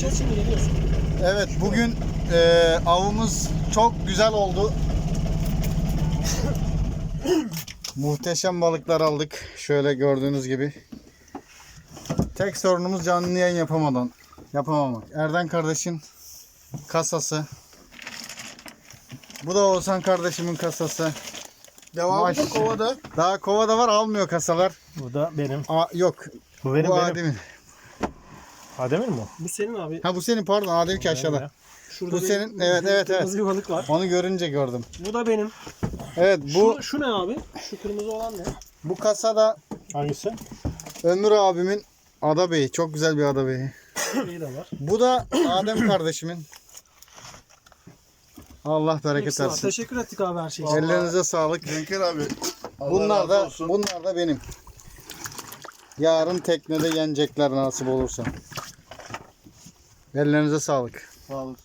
Açacağız şimdi geliyoruz. Evet bugün e, avımız çok güzel oldu. Muhteşem balıklar aldık. Şöyle gördüğünüz gibi. Tek sorunumuz canlı yayın yapamadan. Yapamamak. Erden kardeşin kasası. Bu da Oğuzhan kardeşimin kasası. Devamı da Maş- kovada. Daha kovada var almıyor kasalar. Bu da benim. Aa, yok. Bu benim bu benim. Adem'in. Adem'in mi? Bu senin abi. Ha bu senin pardon Adem ki aşağıda. ya. Şurada bu bir senin, evet, evet, kırmızı bir balık var. Onu görünce gördüm. Bu da benim. Evet bu Şu, şu ne abi? Şu kırmızı olan ne? bu kasada Hangisi? Ömür abimin ada beyi. Çok güzel bir ada beyi. İyi de var. Bu da Adem kardeşimin. Allah bereket Hepsi var. versin. Teşekkür ettik abi her şey için. Ellerinize sağlık. Cenker abi. Allah Bunlar da olsun. bunlar da benim. Yarın teknede yenecekler nasip olursa. Ellerinize sağlık. Sağ olun.